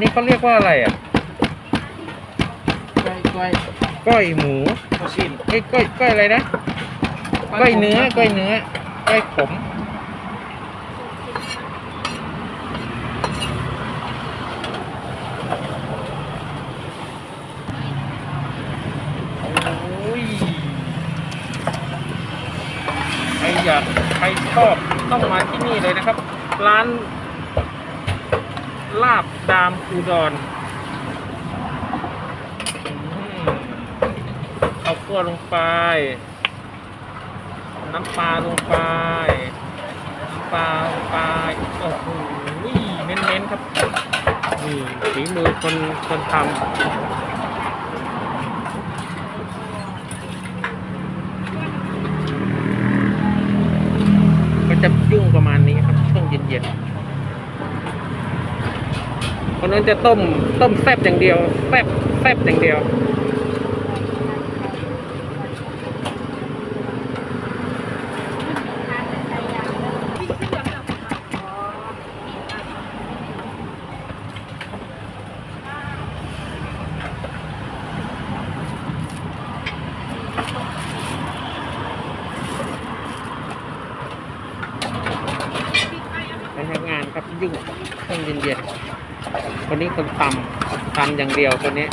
นี้เขาเรียกว่าอะไรอะก้อยก้อยก้อยหมูข้าวชิ้นเอ้ยก้อยก้อยอะไรนะก้อยเนื้อก้อยเนื้อก้อยขมโอ้ยใครอยากใครชอบต้องมาที่นี่เลยนะครับ ร้าน ลาบดามอุดรเอาคั่วลงไป น้ำปลาลงไป น้ำปลาลงไปโอ้โหเน้นๆครับนี่ฝีมือคนคนทำก็จะยุ่งประมาณนี้ครับช่วงเย็นๆ คนนั้นจะต้มต้มแซบอย่างเดียวแซบแซบอย่างเดียว ทำงานครับยุ่งช่องเย็นๆคนนี้คนตำตำอย่างเดียวคนนี้